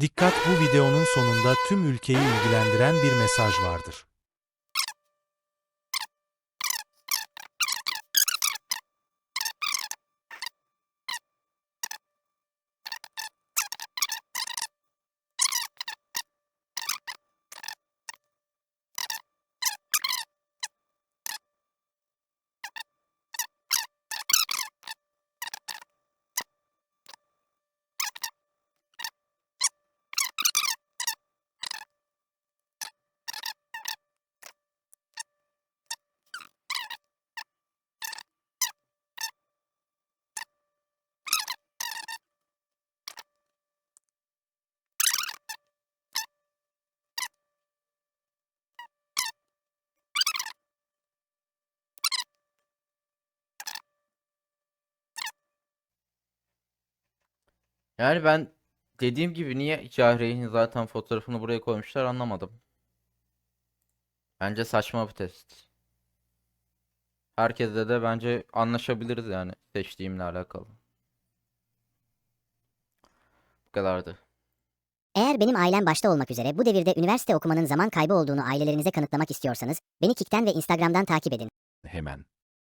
Dikkat bu videonun sonunda tüm ülkeyi ilgilendiren bir mesaj vardır. Yani ben dediğim gibi niye Cahre'nin zaten fotoğrafını buraya koymuşlar anlamadım. Bence saçma bir test. Herkesle de bence anlaşabiliriz yani seçtiğimle alakalı. Bu kadardı. Eğer benim ailem başta olmak üzere bu devirde üniversite okumanın zaman kaybı olduğunu ailelerinize kanıtlamak istiyorsanız beni Kik'ten ve Instagram'dan takip edin. Hemen.